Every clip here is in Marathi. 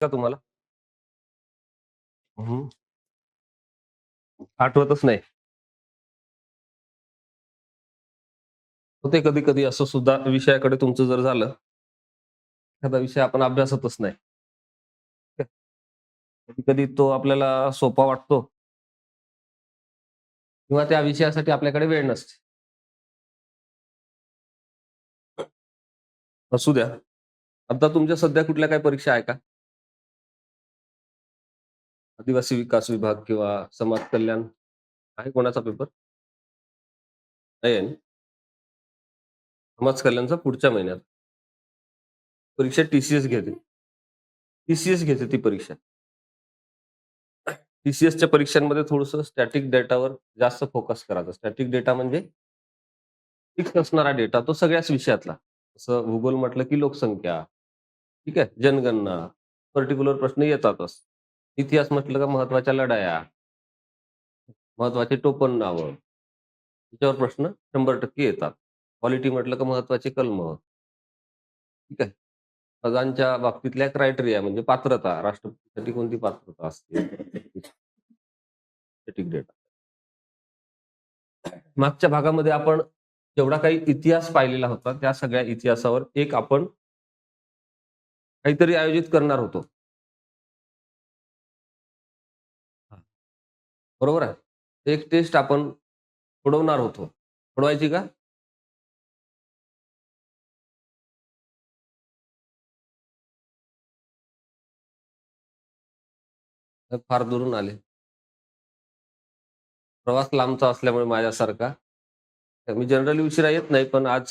का तुम्हाला? हम्म. आठवतच नाही. होते कधी कधी असं सुद्धा विषयाकडे तुमचं जर झालं एखादा विषय आपण अभ्यासतच नाही. कधी कधी तो आपल्याला सोपा वाटतो. किंवा त्या विषयासाठी आपल्याकडे वेळ नसते. असू द्या. आता तुमच्या सध्या कुठल्या काही परीक्षा आहे का? आदिवासी विकास विभाग किंवा समाज कल्याण आहे कोणाचा पेपर नाही आहे ना? समाज कल्याणचा पुढच्या महिन्यात. परीक्षा टीसीएस घेते. टीसीएस घेते ती परीक्षा. टीसीएसच्या परीक्षांमध्ये थोडस स्टॅटिक डेटावर जास्त फोकस करायचा. स्टॅटिक डेटा म्हणजे फिक्स असणारा डेटा तो सगळ्याच विषयातला. जसं भूगोल म्हटलं की लोकसंख्या ठीक आहे जनगणना पर्टिक्युलर प्रश्न येतातच. इतिहास म्हटलं का महत्त्वाच्या लढाया. महत्त्वाचे टोपण नावं. त्याच्यावर प्रश्न शंभर टक्के येतात. क्वालिटी म्हटलं का महत्त्वाचे कलम. ठीक आहे. पदांच्या बाबतीतल्या क्रायटेरिया म्हणजे पात्रता. राष्ट्रपतीसाठी कोणती पात्रता असते? डेटा मागच्या भागामध्ये आपण जेवढा काही इतिहास पाहिलेला होता त्या सगळ्या इतिहासावर एक आपण काहीतरी आयोजित करणार होतो. बरोबर आहे? एक टेस्ट आपण सोडवणार होतो. सोडवायची का? फार दुरून आले. प्रवास लांबचा असल्यामुळे माझ्यासारखा. मी जनरली उशिरा येत नाही पण आज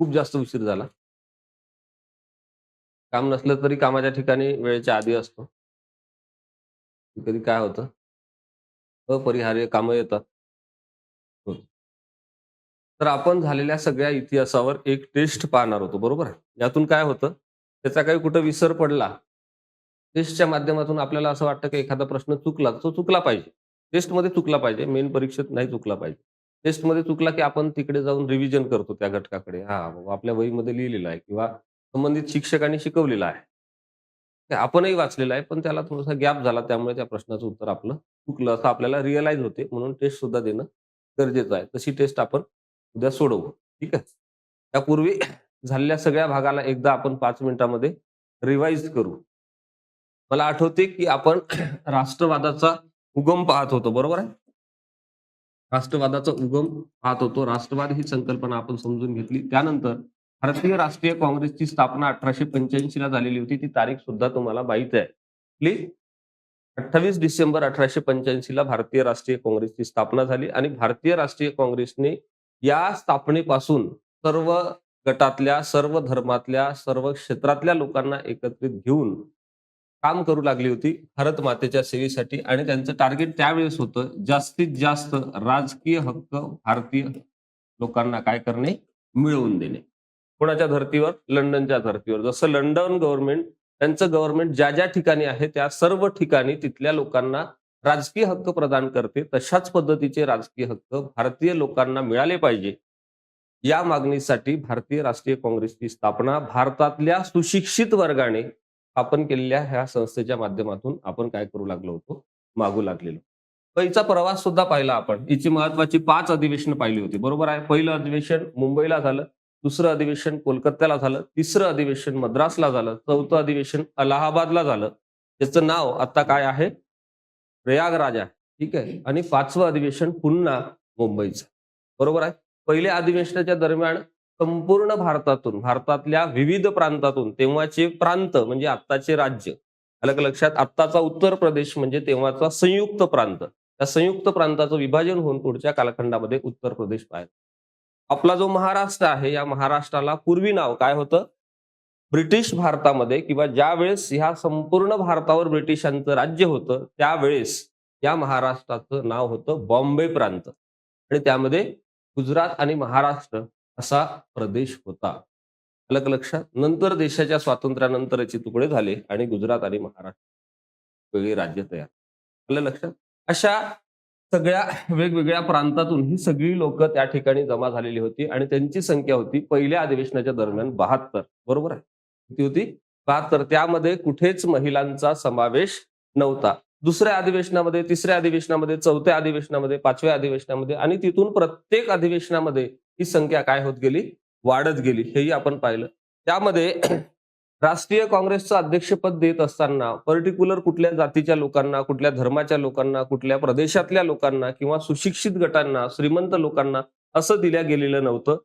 खूप जास्त उशीर झाला. काम नसलं तरी कामाच्या ठिकाणी वेळेच्या आधी असतो. कधी काय होतं? अपरिहार्य कामं येतात. हो. तर आपण झालेल्या सगळ्या इतिहासावर एक टेस्ट पाहणार होतो बरोबर? यातून काय होतं? त्याचा काही कुठं विसर पडला टेस्टच्या माध्यमातून आपल्याला असं वाटतं की एखादा प्रश्न चुकला तो चुकला पाहिजे. टेस्टमध्ये चुकला पाहिजे. मेन परीक्षेत नाही चुकला पाहिजे. टेस्टमध्ये चुकला की आपण तिकडे जाऊन रिव्हिजन करतो त्या घटकाकडे. हा बाबा आपल्या वहीमध्ये लिहिलेलं आहे किंवा संबंधित शिक्षकांनी शिकवलेलं आहे. आपणही वाचलेलं आहे पण त्याला थोडासा गॅप झाला त्यामुळे त्या प्रश्नाचं उत्तर आपलं चुकलं असं आपल्याला रिअलाइज होते म्हणून टेस्ट सुद्धा देणं गरजेचं आहे. तशी टेस्ट आपण उद्या सोडवू ठीक आहे? त्यापूर्वी झालेल्या सगळ्या भागाला एकदा आपण पाच मिनिटामध्ये रिवाइज करू. मला आठवते की आपण राष्ट्रवादाचा उगम पाहत होतो बरोबर आहे? राष्ट्रवादाचा उगम पाहत होतो. राष्ट्रवाद ही संकल्पना आपण समजून घेतली. त्यानंतर भारतीय राष्ट्रीय काँग्रेसची स्थापना अठराशे पंच्याऐंशी ला झालेली होती. ती तारीख सुद्धा तुम्हाला माहीत आहे. प्लीज अठ्ठावीस डिसेंबर अठराशे पंच्याऐंशी ला भारतीय राष्ट्रीय काँग्रेसची स्थापना झाली आणि भारतीय राष्ट्रीय काँग्रेसने या स्थापनेपासून सर्व गटातल्या सर्व धर्मातल्या सर्व क्षेत्रातल्या लोकांना एकत्रित घेऊन काम करू लागली होती भारत मातेच्या सेवेसाठी आणि त्यांचं टार्गेट त्यावेळेस होतं जास्तीत जास्त राजकीय हक्क भारतीय लोकांना काय करणे? मिळवून देणे. कोणाच्या धर्तीवर? लंडनच्या धर्तीवर. जसं लंडन गव्हर्नमेंट त्यांचं गव्हर्नमेंट ज्या ज्या ठिकाणी आहे त्या सर्व ठिकाणी तिथल्या लोकांना राजकीय हक्क प्रदान करते तशाच पद्धतीचे राजकीय हक्क भारतीय लोकांना मिळाले पाहिजे. या मागणीसाठी भारतीय राष्ट्रीय काँग्रेसची स्थापना भारतातल्या सुशिक्षित वर्गाने स्थापन केलेल्या ह्या संस्थेच्या माध्यमातून आपण काय करू लागलो होतो? मागू लागलेलो. हिचा प्रवास सुद्धा पाहिला आपण. हिची महत्वाची पाच अधिवेशन पाहिली होती. बरोबर आहे? पहिलं अधिवेशन मुंबईला झालं. दुसरं अधिवेशन कोलकात्याला झालं तिसरं अधिवेशन मद्रासला झालं चौथं अधिवेशन अलाहाबादला झालं. त्याचं नाव आता काय आहे? प्रयागराज आहे. ठीक आहे? आणि पाचवं अधिवेशन पुन्हा मुंबईचं. बरोबर आहे? पहिल्या अधिवेशनाच्या दरम्यान संपूर्ण भारतातून भारतातल्या विविध प्रांतातून तेव्हाचे प्रांत म्हणजे आत्ताचे राज्य अलग लक्षात आत्ताचा उत्तर प्रदेश म्हणजे तेव्हाचा संयुक्त प्रांत. त्या संयुक्त प्रांताचं विभाजन होऊन पुढच्या कालखंडामध्ये उत्तर प्रदेश पाहिजे आपला जो महाराष्ट्र आहे या महाराष्ट्राला पूर्वी नाव काय होतं? ब्रिटिश भारतामध्ये किंवा ज्या वेळेस ह्या संपूर्ण भारतावर ब्रिटिशांचं राज्य होतं त्यावेळेस या महाराष्ट्राचं नाव होतं बॉम्बे प्रांत. आणि त्यामध्ये गुजरात आणि महाराष्ट्र असा प्रदेश होता. अलग लक्षात नंतर देशाच्या स्वातंत्र्यानंतर याचे तुकडे झाले आणि गुजरात आणि महाराष्ट्र वेगळी राज्य तयार आलं लक्षात अशा सगळ्या वेगवेगळ्या प्रांतातून ही सगळी लोक त्या ठिकाणी जमा झालेली होती आणि त्यांची संख्या होती पहिल्या अधिवेशनाच्या दरम्यान बहात्तर. बरोबर आहे? किती होती बहात्तर. त्यामध्ये कुठेच महिलांचा समावेश नव्हता. दुसऱ्या अधिवेशनामध्ये तिसऱ्या अधिवेशनामध्ये चौथ्या अधिवेशनामध्ये पाचव्या अधिवेशनामध्ये आणि तिथून प्रत्येक अधिवेशनामध्ये ही संख्या काय होत गेली? वाढत गेली. हेही आपण पाहिलं. त्यामध्ये राष्ट्रीय काँग्रेसचं अध्यक्षपद देत असताना पर्टिक्युलर कुठल्या जातीच्या लोकांना कुठल्या धर्माच्या लोकांना कुठल्या प्रदेशातल्या लोकांना किंवा सुशिक्षित गटांना श्रीमंत लोकांना असं दिल्या गेलेलं नव्हतं.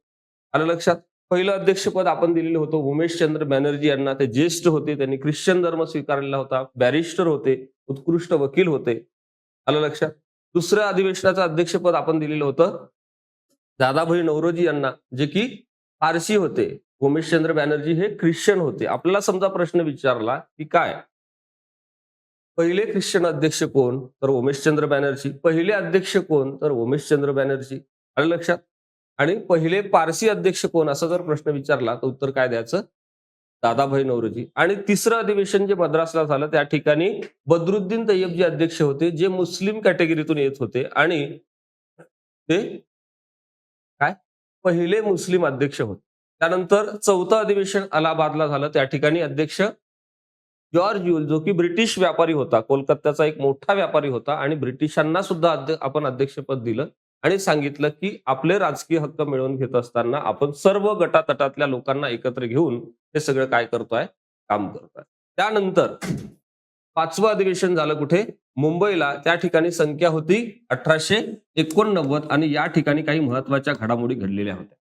आलं लक्षात? पहिलं अध्यक्षपद आपण दिलेलं होतं उमेशचंद्र बॅनर्जी यांना. ते ज्येष्ठ होते त्यांनी ख्रिश्चन धर्म स्वीकारलेला होता बॅरिस्टर होते उत्कृष्ट वकील होते. आलं लक्षात? दुसऱ्या अधिवेशनाचं अध्यक्षपद आपण दिलेलं होतं दादाभाई नवरोजी यांना जे की पारशी होते. उमेशचंद्र बॅनर्जी हे ख्रिश्चन होते. आपल्याला समजा प्रश्न विचारला की काय? पहिले ख्रिश्चन अध्यक्ष कोण? तर उमेशचंद्र बॅनर्जी. पहिले अध्यक्ष कोण? तर उमेशचंद्र बॅनर्जी. आलं लक्षात? आणि पहिले पारसी अध्यक्ष कोण? असा जर प्रश्न विचारला तर उत्तर काय द्यायचं? दादाभाई नवरोजी. आणि तिसरं अधिवेशन जे मद्रासला झालं त्या ठिकाणी बदरुद्दीन तय्यब जे अध्यक्ष होते जे मुस्लिम कॅटेगरीतून येत होते. आणि ते काय? पहिले मुस्लिम अध्यक्ष होते. त्यानंतर चौथं अधिवेशन अलाहाबादला झालं. त्या ठिकाणी अध्यक्ष जॉर्ज युल जो की ब्रिटिश व्यापारी होता कोलकात्याचा एक मोठा व्यापारी होता आणि ब्रिटिशांना सुद्धा अध्य- आपण अध्यक्षपद दिलं आणि सांगितलं की आपले राजकीय हक्क मिळवून घेत असताना आपण सर्व गटातटातल्या लोकांना एकत्र घेऊन हे सगळं काय करतोय? काम करतोय. त्यानंतर पाचवं अधिवेशन झालं कुठे? मुंबईला. त्या ठिकाणी संख्या होती अठराशे एकोणनव्वद आणि या ठिकाणी काही महत्त्वाच्या घडामोडी घडलेल्या होत्या.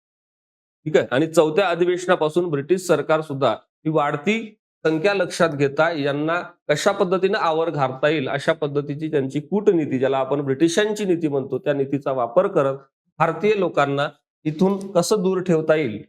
ठीक आहे? आणि चौथ्या अधिवेशनापासून ब्रिटिश सरकार सुद्धा ही वाढती संख्या लक्षात घेता यांना कशा पद्धतीने आवर घालता येईल अशा पद्धतीची त्यांची कूटनीती ज्याला आपण ब्रिटिशांची नीती म्हणतो त्या नीतीचा वापर करत भारतीय लोकांना इथून कसं दूर ठेवता येईल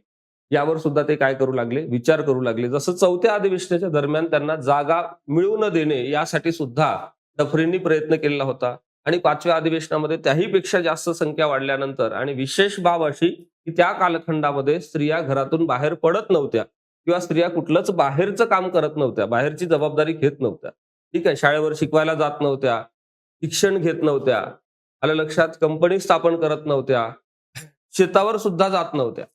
यावर सुद्धा ते काय करू लागले? विचार करू लागले. जसं चौथ्या अधिवेशनाच्या दरम्यान त्यांना जागा मिळू न देणे यासाठी सुद्धा डफरींनी प्रयत्न केलेला होता. आणि पाचव्या अधिवेशनामध्ये त्याही पेक्षा जास्त संख्या वाढल्यानंतर आणि विशेष बाब अशी की त्या कालखंडामध्ये स्त्रिया घरातून बाहेर पडत नव्हत्या किंवा स्त्रिया कुठलंच बाहेरचं काम करत नव्हत्या बाहेरची जबाबदारी घेत नव्हत्या. ठीक आहे शाळेवर शिकवायला जात नव्हत्या शिक्षण घेत नव्हत्या आलं लक्षात कंपनी स्थापन करत नव्हत्या शेतावर सुद्धा जात नव्हत्या.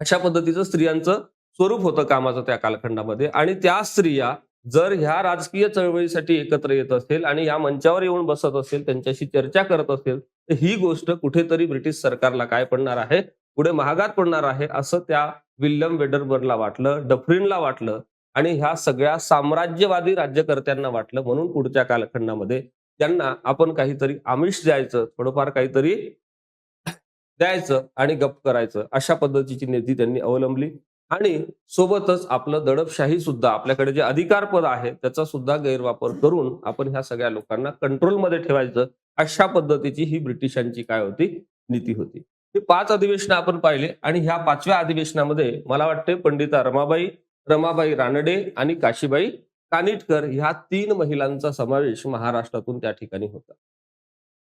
अशा पद्धतीचं स्त्रियांचं स्वरूप होतं कामाचं त्या कालखंडामध्ये आणि त्या स्त्रिया जर ह्या राजकीय चळवळीसाठी एकत्र येत असेल आणि या मंचावर येऊन बसत असेल त्यांच्याशी चर्चा करत असेल ही गोष्ट कुठेतरी ब्रिटिश सरकारला काय पडणार आहे? पुढे महागात पडणार आहे असं त्या विल्यम वेडरबर्नला वाटलं डफरीनला वाटलं आणि ह्या सगळ्या साम्राज्यवादी राज्यकर्त्यांना वाटलं. म्हणून पुढच्या कालखंडामध्ये त्यांना आपण काहीतरी आमिष द्यायचं थोडंफार काहीतरी द्यायचं आणि गप करायचं. अशा पद्धतीची नीती त्यांनी अवलंबली. आणि सोबतच आपलं दडपशाही सुद्धा आपल्याकडे जे अधिकारपद आहे त्याचा सुद्धा गैरवापर करून आपण ह्या सगळ्या लोकांना कंट्रोलमध्ये ठेवायचं. अशा पद्धतीची ही ब्रिटिशांची काय होती? नीती होती. हे पाच अधिवेशन आपण पाहिले आणि ह्या पाचव्या अधिवेशनामध्ये मला वाटते पंडिता रमाबाई रमाबाई रानडे आणि काशीबाई कानिटकर ह्या तीन महिलांचा समावेश महाराष्ट्रातून त्या ठिकाणी होता.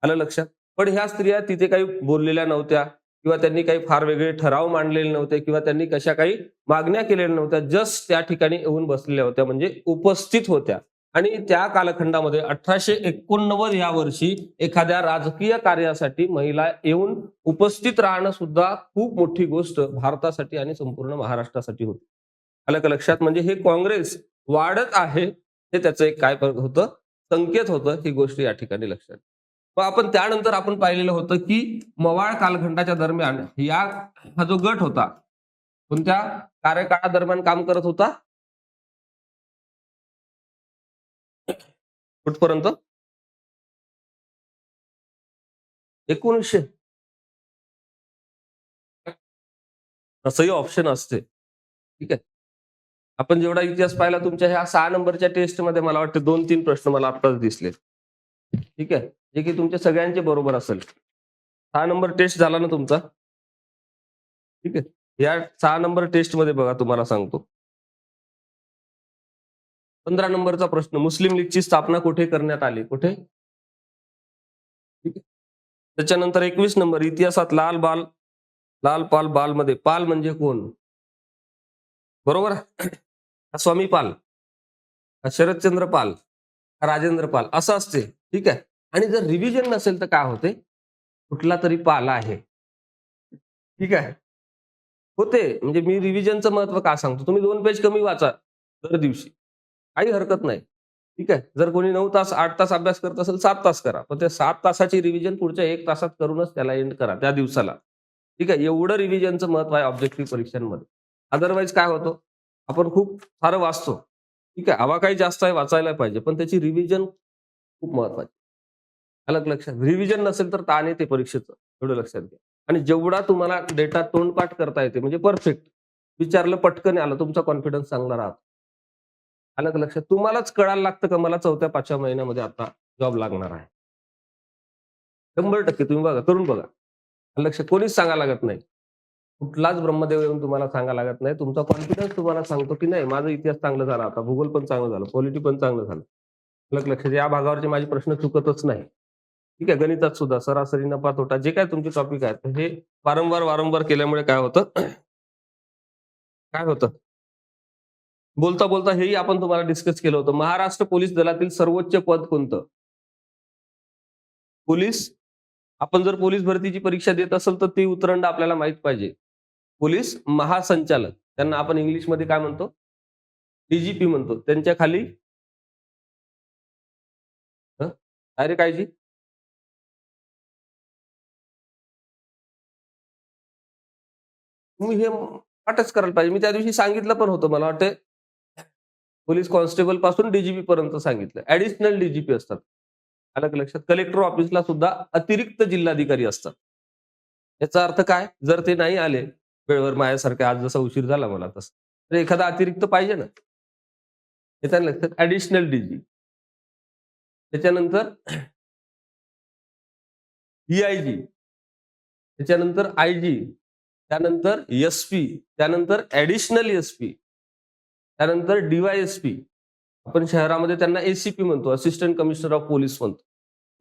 आलं लक्षात? पण ह्या स्त्रिया तिथे काही बोललेल्या नव्हत्या किंवा त्यांनी काही फार वेगळे ठराव मांडलेले नव्हते किंवा त्यांनी कशा काही मागण्या केलेल्या नव्हत्या जस्ट त्या ठिकाणी येऊन बसलेल्या होत्या म्हणजे उपस्थित होत्या. आणि त्या कालखंडामध्ये अठराशे एकोणनव्वद या वर्षी एखाद्या राजकीय कार्यासाठी महिला येऊन उपस्थित राहणं सुद्धा खूप मोठी गोष्ट भारतासाठी आणि संपूर्ण महाराष्ट्रासाठी होती. आलं का लक्षात? म्हणजे हे काँग्रेस वाढत आहे हे त्याचं एक काय होतं? संकेत होतं ही गोष्ट या ठिकाणी लक्षात. मग आपण त्यानंतर आपण पाहिलेलं होतं की मवाळ कालखंडाच्या दरम्यान या हा जो गट होता कोणत्या कार्यकाळादरम्यान काम करत होता? कुठपर्यंत? एकोणीसशे. असंही ऑप्शन असते. ठीक आहे? आपण जेवढा इतिहास पाहिला तुमच्या ह्या सहा नंबरच्या टेस्टमध्ये मला वाटतं दोन तीन प्रश्न मला आत्ताच दिसले. ठीक आहे? जे की तुमच्या सगळ्यांचे बरोबर असेल. सहा नंबर टेस्ट झाला ना तुमचा? ठीक आहे? या सहा नंबर टेस्टमध्ये बघा तुम्हाला सांगतो. पंधरा नंबरचा प्रश्न. मुस्लिम लीगची स्थापना कुठे करण्यात आली? कुठे? त्याच्यानंतर एकवीस नंबर इतिहासात लाल बाल लाल पाल बाल मध्ये पाल म्हणजे कोण? बरोबर? हा स्वामी पाल. हा शरदचंद्र पाल. हा राजेंद्र पाल. असं असते. ठीक आहे? आणि जर रिव्हिजन नसेल तर काय होते? कुठला तरी पाल आहे. ठीक आहे? होते. म्हणजे मी रिव्हिजनचं महत्त्व का सांगतो? तुम्ही दोन पेज कमी वाचा दर दिवशी. काही हरकत नाही. ठीक आहे? जर कोणी नऊ तास आठ तास अभ्यास करत असेल सात तास करा. पण ते सात तासाची रिव्हिजन पुढच्या एक तासात करूनच त्याला एंड करा त्या दिवसाला. ठीक आहे? एवढं रिव्हिजनचं महत्त्व आहे ऑब्जेक्टिव्ह परीक्षांमध्ये. अदरवाईज काय होतं? आपण खूप फार वाचतो. ठीक आहे? हवा काही जास्त आहे वाचायला पाहिजे. पण त्याची रिव्हिजन खूप महत्वाची अलग लक्षात? रिव्हिजन नसेल तर ताण येते परीक्षेचं. एवढं लक्षात घ्या. आणि जेवढा तुम्हाला डेटा तोंडपाठ करता येते म्हणजे परफेक्ट विचारलं पटकन आलं तुमचा कॉन्फिडन्स चांगला राहतो. अलग लक्षात तुम्हालाच कळायला लागतं का मला चौथ्या पाचव्या महिन्यामध्ये आता जॉब लागणार आहे? शंभर टक्के. तुम्ही बघा करून बघा. लक्ष कोणीच सांगा लागत नाही. कुठलाच ब्रह्मदेव येऊन तुम्हाला सांगा लागत नाही. तुमचा कॉन्फिडन्स तुम्हाला सांगतो की नाही माझा इतिहास चांगला झाला आता भूगोल पण चांगलं झालं पॉलिटी पण चांगलं झालं. लग लक्षात या भागावरचे माझे प्रश्न चुकतच नाही. ठीक आहे गणितात सुद्धा सरासरी नफा तोटा जे काय तुमचे टॉपिक आहेत हे वारंवार वारंवार केल्यामुळे काय होतं? काय होतं? बोलता बोलता हेही आपण तुम्हाला डिस्कस केलं होतं. महाराष्ट्र पोलीस दलातील सर्वोच्च पद कोणतं? पोलीस? आपण जर पोलीस भरतीची परीक्षा देत असेल तर ती उतरंड आपल्याला माहीत पाहिजे. पोलीस महासंचालक. त्यांना आपण इंग्लिशमध्ये काय म्हणतो? डीजीपी म्हणतो. त्यांच्या खाली? अरे काय जी तुम्ही हे पाठच करायला पाहिजे. मी त्या दिवशी सांगितलं पण होतं मला वाटतं पोलीस कॉन्स्टेबलपासून डीजीपी पर्यंत सांगितलं. ऍडिशनल डीजीपी असतात. अलग लक्षात? कलेक्टर ऑफिसला सुद्धा अतिरिक्त जिल्हाधिकारी असतात. याचा अर्थ काय? जर ते नाही आले वेळेवर माझ्यासारखे आज जसा उशीर झाला मला तसं. तर एखादा अतिरिक्त पाहिजे ना? येत्या लक्षात? ऍडिशनल डीजी त्याच्यानंतर डीआयजी त्याच्यानंतर आय जी त्यानंतर एस पी त्यानंतर ऍडिशनल एस पी त्यानंतर डीवायएसपी आपण शहरामध्ये त्यांना एसीपी म्हणतो असिस्टंट कमिशनर ऑफ पोलीस म्हणतो.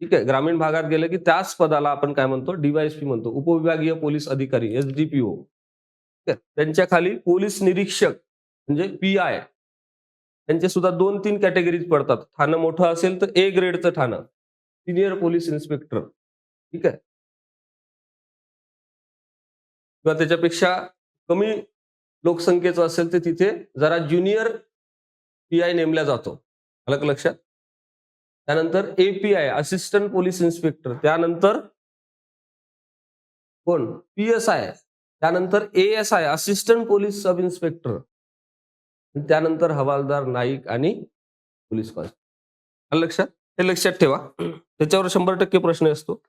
ठीक आहे ग्रामीण भागात गेलं की त्याच पदाला आपण काय म्हणतो? डीवायएसपी म्हणतो. उपविभागीय पोलीस अधिकारी एस डी ठीक आहे त्यांच्या खाली पोलीस निरीक्षक म्हणजे पी आय त्यांचे सुद्धा दोन तीन कॅटेगरीज पडतात. ठाणं मोठं असेल तर ए ग्रेडचं ठाणं. सिनियर पोलीस इन्स्पेक्टर ठीक आहे. किंवा त्याच्यापेक्षा कमी लोकसंख्येचं असेल तर तिथे जरा ज्युनियर पी आय नेमला जातो. अलग लक्षात? त्यानंतर एपीआय असिस्टंट पोलीस इन्स्पेक्टर त्यानंतर कोण? पी एस आय त्यानंतर A S I assistant police sub inspector त्यानंतर हवालदार नाईक आणि पोलीस कॉन्स्टेबल. लक्षात? हे लक्षात ठेवा. त्याच्यावर शंभर टक्के प्रश्न असतो.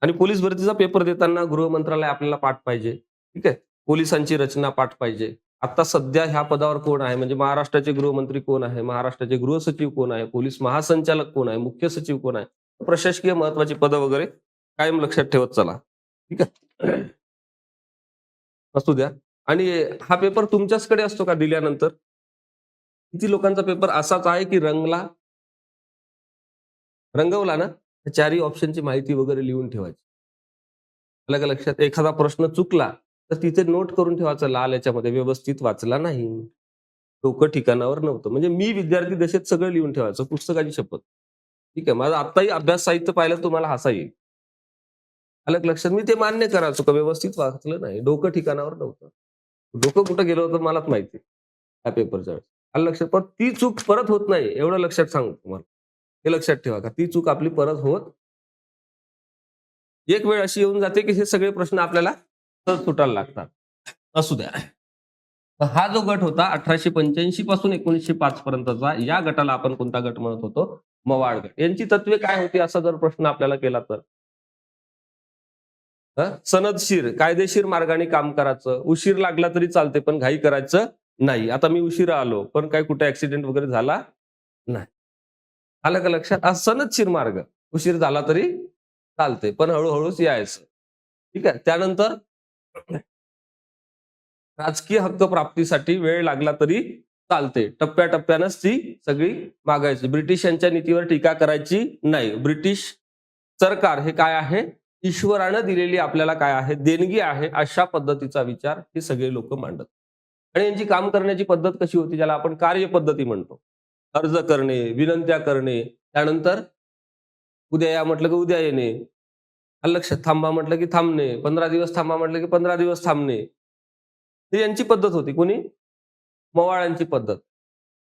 आणि पोलीस भरतीचा पेपर देताना गृह मंत्रालय आपल्याला पाठ पाहिजे. ठीक आहे? पोलिसांची रचना पाठ पाहिजे. आता सध्या ह्या पदावर कोण आहे? म्हणजे महाराष्ट्राचे गृहमंत्री कोण आहे? महाराष्ट्राचे गृहसचिव कोण आहे? पोलीस महासंचालक कोण आहे? मुख्य सचिव कोण आहे? प्रशासकीय महत्वाची पदं वगैरे कायम लक्षात ठेवत चला. ठीक आहे? असू द्या. आणि हा पेपर तुमच्याचकडे असतो का दिल्यानंतर? किती लोकांचा पेपर असाच आहे की रंगला? रंगवला ना? चारही ऑप्शनची माहिती वगैरे लिहून ठेवायची. अलग लक्षात? एखादा प्रश्न चुकला तर तिथे नोट करून ठेवायचं लाल याच्यामध्ये व्यवस्थित वाचला नाही. डोकं ठिकाणावर नव्हतं. म्हणजे मी विद्यार्थी दशेत सगळं लिहून ठेवायचं पुस्तकाची शपथ. ठीक आहे माझा आत्ताही अभ्यास साहित्य पाहिलं तुम्हाला हसा येईल. अलग लक्षात मी ते मान्य करायचो का? व्यवस्थित वाचलं नाही. डोकं ठिकाणावर नव्हतं. डोकं कुठं गेलं होतं मलाच माहिती त्या पेपरच्या वेळेस. आलं लक्षात पण ती चूक परत होत नाही एवढं लक्षात सांगू तुम्हाला. हे लक्षात ठेवा का ती चूक आपली परत होत? एक वेळ अशी येऊन जाते की हे सगळे प्रश्न आपल्याला सुटायला लागतात. असू द्या. हा जो गट होता अठराशे पंच्याऐंशी पासून एकोणीसशे पाच पर्यंतचा या गटाला आपण कोणता गट म्हणत होतो? मवाळ गट. यांची तत्वे काय होती असा जर प्रश्न आपल्याला केला तर? सनदशीर कायदेशीर मार्गाने काम करायचं. उशीर लागला तरी चालते पण घाई करायचं नाही. आता मी उशीर आलो पण काय कुठे ऍक्सिडेंट वगैरे झाला नाही. आलं का लक्षात? हा सनदशीर मार्ग. उशीर झाला तरी चालते पण हळूहळूच यायचं. ठीक आहे? त्यानंतर राजकीय हक्क प्राप्तीसाठी वेळ लागला तरी चालते. टप्प्याटप्प्यानंच ती सगळी मागायची. ब्रिटिशांच्या नीतीवर टीका करायची नाही. ब्रिटिश सरकार हे काय आहे? ईश्वरानं दिलेली आपल्याला काय आहे? देणगी आहे अशा पद्धतीचा विचार हे सगळे लोक मांडत. आणि यांची काम करण्याची पद्धत कशी होती? ज्याला आपण कार्यपद्धती म्हणतो. अर्ज करणे विनंत्या करणे त्यानंतर उद्या या म्हटलं की उद्या येणे. लक्षात थांबा म्हटलं की थांबणे. पंधरा दिवस थांबा म्हटलं की पंधरा दिवस थांबणे. ही यांची पद्धत होती. कोणी? मवाळांची पद्धत.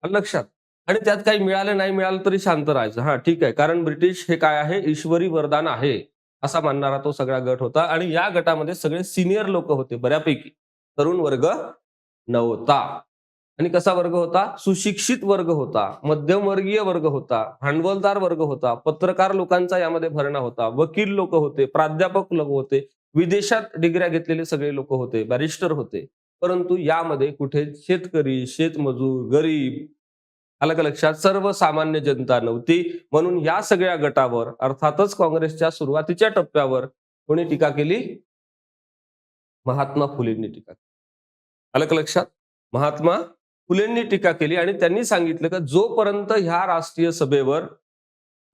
लक्षात. आणि त्यात काही मिळालं नाही मिळालं तरी शांत राहायचं. हा ठीक आहे. कारण ब्रिटिश हे काय आहे? ईश्वरी वरदान आहे असा मानणारा तो सगळा गट होता. आणि या गटामध्ये सगळे सिनियर लोक होते बऱ्यापैकी. तरुण वर्ग नव्हता. आणि कसा वर्ग होता? सुशिक्षित वर्ग होता मध्यमवर्गीय वर्ग होता भांडवलदार वर्ग होता पत्रकार लोकांचा यामध्ये भरणा होता वकील लोक होते प्राध्यापक लोक होते विदेशात डिग्र्या घेतलेले सगळे लोक होते बॅरिस्टर होते. परंतु यामध्ये कुठे शेतकरी शेतमजूर गरीब आलं का लक्षात? सर्वसामान्य जनता नव्हती. म्हणून या सगळ्या गटावर अर्थातच काँग्रेसच्या सुरुवातीच्या टप्प्यावर कोणी टीका केली? महात्मा फुलेंनी टीका केली. आलं का लक्षात? महात्मा फुलेंनी टीका केली आणि त्यांनी सांगितलं का जोपर्यंत ह्या राष्ट्रीय सभेवर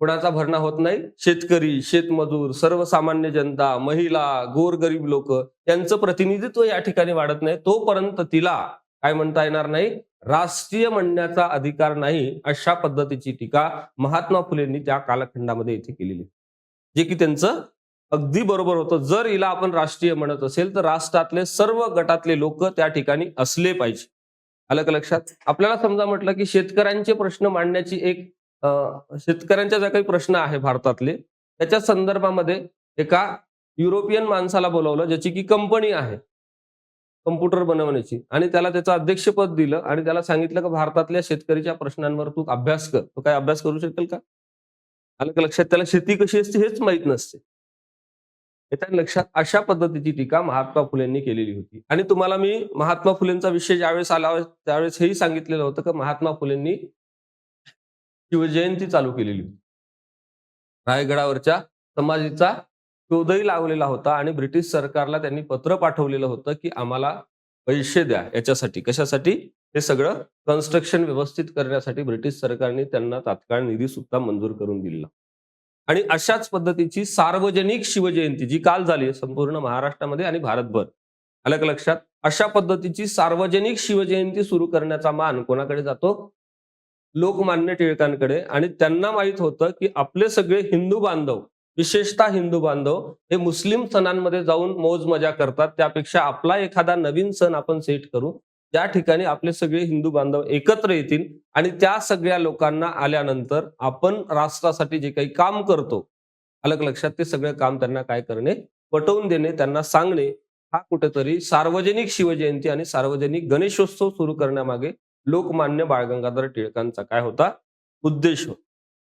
कोणाचा भरणा होत नाही शेतकरी शेतमजूर सर्वसामान्य जनता महिला गोरगरीब लोक यांचं प्रतिनिधित्व या ठिकाणी वाढत नाही तोपर्यंत तिला काय म्हणता येणार नाही? राष्ट्रीय म्हणण्याचा अधिकार नाही अशा पद्धतीची टीका महात्मा फुलेंनी त्या कालखंडामध्ये इथे केलेली. जे की त्यांचं अगदी बरोबर होतं. जर हिला आपण राष्ट्रीय म्हणत असेल तर राष्ट्रातले सर्व गटातले लोक त्या ठिकाणी असले पाहिजे. आलं का लक्षात. आपल्याला समजा म्हटलं की शेतकऱ्यांचे प्रश्न मांडण्याची एक शेतकऱ्यांच्या ज्या काही प्रश्न आहे भारतातले त्याच्या संदर्भामध्ये एका युरोपियन माणसाला बोलवलं ज्याची की कंपनी आहे. कम्प्युटर बनवण्याची. आणि त्याला त्याचं अध्यक्षपद दिलं आणि त्याला सांगितलं की भारतातल्या शेतकरीच्या प्रश्नांवर तू अभ्यास कर. तो काय अभ्यास करू शकेल का? आलं का लक्षात त्याला शेती कशी असते हेच माहीत नसते. येत्या लक्षात अशा पद्धतीची टीका महात्मा फुलेंनी केलेली होती. आणि तुम्हाला मी महात्मा फुलेंचा विषय ज्यावेळेस आला त्यावेळेस हेही सांगितलेलं होतं की महात्मा फुलेंनी शिवजयंती चालू केलेली होती. रायगडावरच्या समाधीचा शोधही लावलेला होता आणि ब्रिटिश सरकारला त्यांनी पत्र पाठवलेलं होतं की आम्हाला पैसे द्या याच्यासाठी कशासाठी? हे सगळं कन्स्ट्रक्शन व्यवस्थित करण्यासाठी ब्रिटिश सरकारने त्यांना तात्काळ निधी सुद्धा मंजूर करून दिला आणि अशाच पद्धतीची सार्वजनिक शिवजयंती जी काल झाली संपूर्ण महाराष्ट्रामध्ये आणि भारतभर. आलं का लक्षात? अशा पद्धतीची सार्वजनिक शिवजयंती सुरू करण्याचा मान कोणाकडे जातो? लोकमान्य टिळकांकडे. आणि त्यांना माहीत होतं की आपले सगळे हिंदू बांधव विशेषतः हिंदू बांधव हे मुस्लिम सणांमध्ये जाऊन मौज मजा करतात. त्यापेक्षा आपला एखादा नवीन सण आपण सेट करू ज्या ठिकाणी आपले सगळे हिंदू बांधव एकत्र येतील आणि त्या सगळ्या लोकांना आल्यानंतर आपण राष्ट्रासाठी जे काही काम करतो अलग लक्षात ते सगळं काम त्यांना काय करणे पटवून देणे त्यांना सांगणे हा कुठेतरी सार्वजनिक शिवजयंती आणि सार्वजनिक गणेशोत्सव सुरू करण्यामागे लोकमान्य बाळगंगाधर टिळकांचा काय होता उद्देश होता.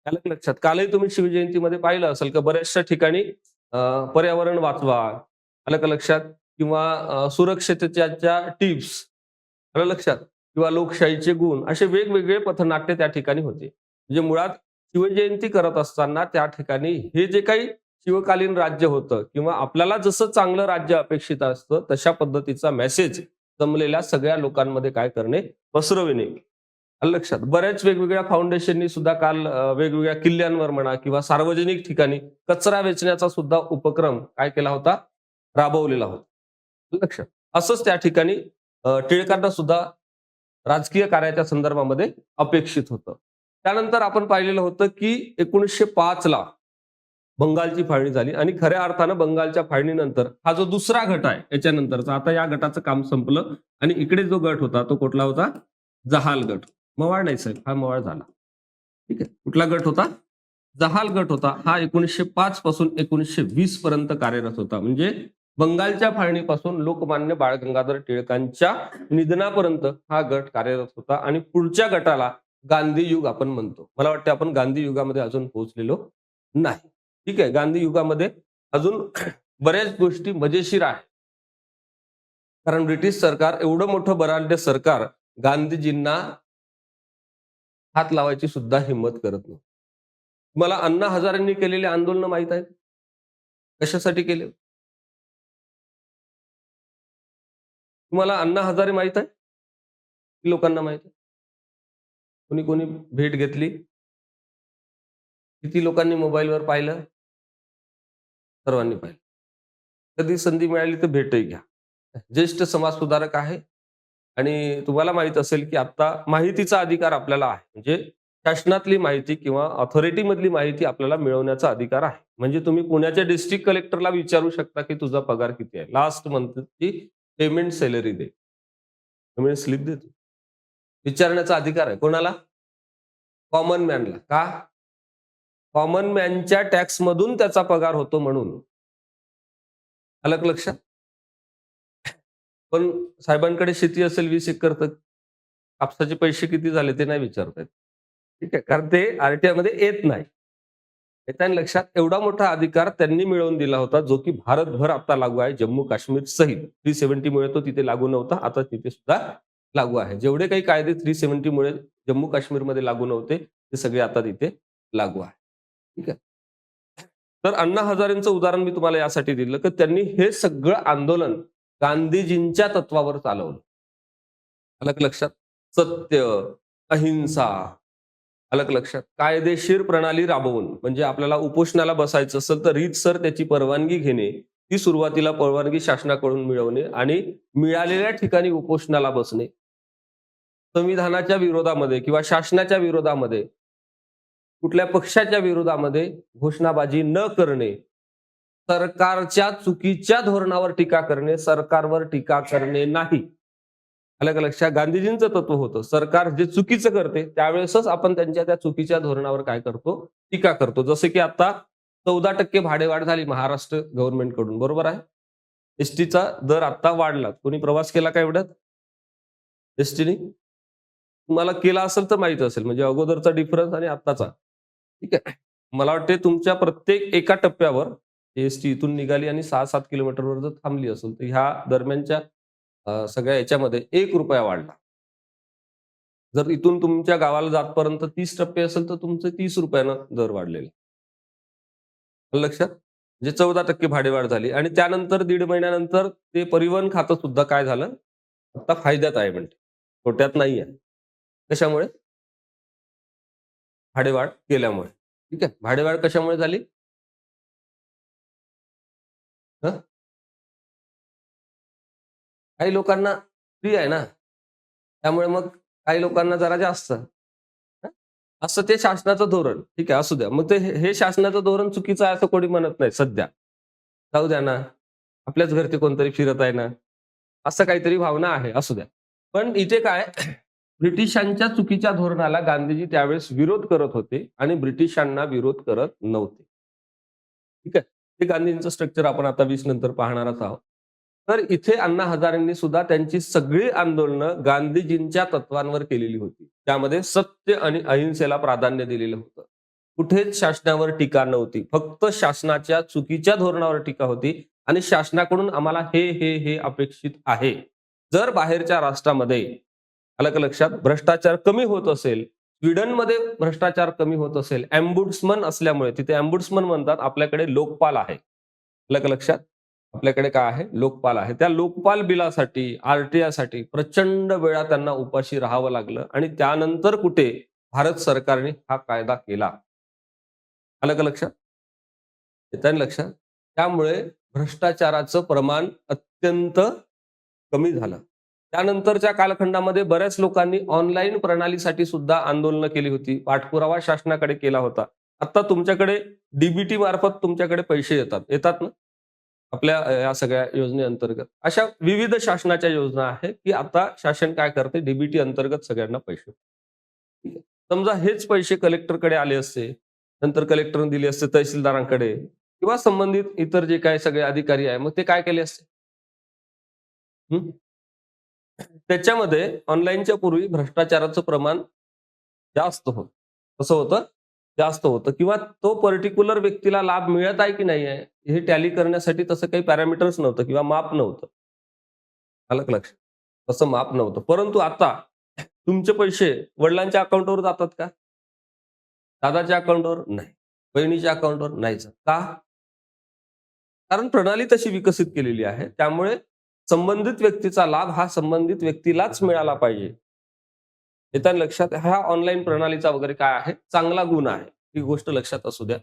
अलग लक्षात कालही तुम्ही शिवजयंतीमध्ये पाहिलं असेल का बऱ्याचशा ठिकाणी पर्यावरण वाचवा अलग लक्षात किंवा सुरक्षिततेच्या टिप्स आलं लक्षात? किंवा लोकशाहीचे गुण असे वेगवेगळे पथनाट्य त्या ठिकाणी होते. म्हणजे मुळात शिवजयंती करत असताना त्या ठिकाणी हे जे काही शिवकालीन राज्य होतं किंवा आपल्याला जसं चांगलं राज्य अपेक्षित असतं तशा पद्धतीचा मेसेज जमलेल्या सगळ्या लोकांमध्ये काय करणे? पसरविणे. लक्षात? बऱ्याच वेगवेगळ्या फाउंडेशननी सुद्धा काल वेगवेगळ्या किल्ल्यांवर म्हणा किंवा सार्वजनिक ठिकाणी कचरा वेचण्याचा सुद्धा उपक्रम काय केला होता? राबवलेला होता. लक्षात? असंच त्या ठिकाणी टिळकांना सुद्धा राजकीय कार्याच्या संदर्भामध्ये अपेक्षित होतं. त्यानंतर आपण पाहिलेलं होतं की एकोणीसशे पाच ला बंगालची फाळणी झाली आणि खऱ्या अर्थानं बंगालच्या फाळणीनंतर हा जो दुसरा गट आहे याच्यानंतरचा आता या गटाचं काम संपलं आणि इकडे जो गट होता तो कुठला होता? जहाल गट. मवाळ नाही साहेब हा मवाळ झाला. ठीक आहे कुठला गट होता? जहाल गट होता. हा एकोणीसशे पाच पासून एकोणीसशे वीस पर्यंत कार्यरत होता. म्हणजे बंगालच्या फाळणीपासून लोकमान्य बाळ गंगाधर टिळकांच्या निधनापर्यंत हा गट कार्यरत होता आणि पुढच्या गटाला गांधी युग आपण म्हणतो. मला वाटतं आपण गांधी युगामध्ये अजून पोहोचलेलो नाही. ठीक आहे गांधी युगामध्ये अजून बऱ्याच गोष्टी मजेशीर आहे कारण ब्रिटिश सरकार एवढं मोठं बराड्य सरकार गांधीजींना हात लावायची सुद्धा हिंमत करत नाही मला अण्णा हजारेंनी केलेले आंदोलन माहीत आहे? कशासाठी केले? तुम्हाला अण्णा हजारे माहीत आहे? लोकांना माहीत आहे? कोणी कोणी भेट घेतली? किती लोकांनी मोबाईलवर पाहिलं? सर्वांनी पाहिलं. कधी संधी मिळाली तर भेटही घ्या. ज्येष्ठ समाज सुधारक आहे आणि तुम्हाला माहीत असेल की आता माहितीचा अधिकार आपल्याला आहे. म्हणजे शासनातली माहिती किंवा ऑथॉरिटी मधली माहिती आपल्याला मिळवण्याचा अधिकार आहे. म्हणजे तुम्ही पुण्याच्या डिस्ट्रिक्ट कलेक्टरला विचारू शकता की तुझा पगार किती आहे? लास्ट मंथची पेमेंट सॅलरी दे. पेमेंट स्लिप देतो विचारण्याचा अधिकार आहे. कोणाला? कॉमन मॅनला. का? कॉमन मॅनच्या टॅक्स मधून त्याचा पगार होतो म्हणून. अलग लक्षात? पण साहेबांकडे शेती असेल वीस एकर तर कापसाचे पैसे किती झाले ते नाही विचारतायत. ठीक आहे. कारण ते आरटीआयमध्ये येत नाही. त्यांनी लक्षात एवढा मोठा अधिकार त्यांनी मिळवून दिला होता जो की भारतभर आता लागू आहे. जम्मू काश्मीर सहित थ्री सेव्हन्टी मुळे तो तिथे लागू नव्हता. आता तिथे सुद्धा लागू आहे. जेवढे काही कायदे थ्री सेव्हन्टी मुळे जम्मू काश्मीरमध्ये लागू नव्हते ते सगळे आता तिथे लागू आहे. ठीक आहे? तर अण्णा हजारेंचं उदाहरण मी तुम्हाला यासाठी दिलं की त्यांनी हे सगळं आंदोलन गांधीजींच्या तत्वावर चालवलं. अलग लक्षात? सत्य अहिंसा अलग लक्षात. कायदेशीर प्रणाली राबवून म्हणजे आपल्याला उपोषणाला बसायचं असेल तर रीतसर त्याची परवानगी घेणे ती सुरुवातीला परवानगी शासनाकडून मिळवणे आणि मिळालेल्या ठिकाणी उपोषणाला बसणे. संविधानाच्या विरोधामध्ये किंवा शासनाच्या विरोधामध्ये कुठल्या पक्षाच्या विरोधामध्ये घोषणाबाजी न करणे सरकारच्या चुकीच्या धोरणावर टीका करणे सरकारवर टीका करणे नाही. अलग लक्षात? गांधीजींचं तत्व होतं. सरकार जे चुकीचं करते त्यावेळेसच आपण त्यांच्या त्या चुकीच्या धोरणावर काय करतो? टीका करतो. जसं की आता चौदा टक्के भाडेवाढ झाली महाराष्ट्र गव्हर्नमेंटकडून बरोबर आहे? एसटीचा दर आता वाढला. कोणी प्रवास केला का एवढ्यात? एसटीने तुम्हाला केला असेल तर माहीत असेल. म्हणजे अगोदरचा डिफरन्स आणि आत्ताचा. ठीक आहे? मला वाटते तुमच्या प्रत्येक एका टप्प्यावर एस टी इथून निघाली आणि सहा सात किलोमीटरवर जर थांबली असेल तर ह्या दरम्यानच्या सगळ्या याच्यामध्ये एक रुपया वाढला. जर इथून तुमच्या गावाला जातपर्यंत तीस टप्पे असेल तर तुमचं तीस रुपयानं दर वाढलेले. लक्षात? म्हणजे चौदा टक्के भाडेवाढ झाली आणि त्यानंतर दीड महिन्यानंतर ते परिवहन खातं सुद्धा काय झालं? आता फायद्यात आहे म्हणते. तोट्यात नाही आहे कशामुळे? भाडेवाढ केल्यामुळे. ठीक आहे? भाडेवाढ कशामुळे झाली? हं? काही लोकांना फ्री आहे ना. त्यामुळे मग काही लोकांना जरा जास्त. असं ते शासनाचं धोरण. ठीक आहे असू द्या. मग ते हे शासनाचं धोरण चुकीचं आहे असं कोणी म्हणत नाही सध्या. जाऊ द्या ना. आपल्याच घरचे कोणतरी फिरत आहे ना. असं काहीतरी भावना आहे असू द्या. पण इथे काय? ब्रिटिशांच्या चुकीच्या धोरणाला गांधीजी त्यावेळेस विरोध करत होते आणि ब्रिटिशांना विरोध करत नव्हते. ठीक आहे? ते गांधींचं स्ट्रक्चर आपण आता वीस नंतर पाहणारच आहोत. तर इथे अण्णा हजारेंनी सुद्धा त्यांची सगळी आंदोलनं गांधीजींच्या तत्वांवर केलेली होती. त्यामध्ये सत्य आणि अहिंसेला प्राधान्य दिलेलं होतं. कुठेच शासनावर टीका नव्हती. फक्त शासनाच्या चुकीच्या धोरणावर टीका होती आणि शासनाकडून आम्हाला हे हे हे अपेक्षित आहे. जर बाहेरच्या राष्ट्रामध्ये आलं का लक्षात? भ्रष्टाचार कमी होत असेल स्वीडनमध्ये भ्रष्टाचार कमी होत असेल अँबुड्समन असल्यामुळे तिथे अँबुड्समन म्हणतात आपल्याकडे लोकपाल आहे. आलं का लक्षात? आपल्याकडे काय आहे? लोकपाल आहे. त्या लोकपाल बिलासाठी आरटीआयसाठी प्रचंड वेळा त्यांना उपाशी राहावं लागलं आणि त्यानंतर कुठे भारत सरकारने हा कायदा केला? आलं का लक्षात? येत लक्षात? त्यामुळे भ्रष्टाचाराचं प्रमाण अत्यंत कमी झालं. त्यानंतरच्या कालखंडामध्ये बऱ्याच लोकांनी ऑनलाईन प्रणालीसाठी सुद्धा आंदोलनं केली होती. पाठपुरावा शासनाकडे केला होता. आता तुमच्याकडे डीबीटी मार्फत तुमच्याकडे पैसे येतात. येतात ना? आपल्या या सगळ्या योजनेअंतर्गत. अशा विविध शासनाच्या योजना आहेत की आता शासन काय करते? डीबीटी अंतर्गत सगळ्यांना पैसे समजा हेच पैसे कलेक्टरकडे आले असते नंतर कलेक्टरने दिले असते तहसीलदारांकडे किंवा संबंधित इतर जे काही सगळे अधिकारी आहे मग ते काय केले असते? त्याच्यामध्ये ऑनलाईनच्या पूर्वी भ्रष्टाचाराचं प्रमाण जास्त होत. कसं होतं? जास्त होतं किंवा तो पर्टिक्युलर व्यक्तीला लाभ मिळत आहे की नाही आहे हे टॅली करण्यासाठी तसं काही पॅरामीटर्स नव्हतं किंवा माप नव्हतं. आलं का तसं माप नव्हतं. परंतु आता तुमचे पैसे वडिलांच्या अकाउंटवर जातात का? दादाच्या अकाउंटवर नाही. बहिणीच्या अकाउंटवर नाही जात. का? कारण प्रणाली तशी विकसित केलेली आहे. त्यामुळे संबंधित व्यक्तीचा लाभ हा संबंधित व्यक्तीलाच मिळाला पाहिजे. येताना लक्षात ह्या ऑनलाईन प्रणालीचा वगैरे काय आहे? चांगला गुण आहे. ही गोष्ट लक्षात असू द्या.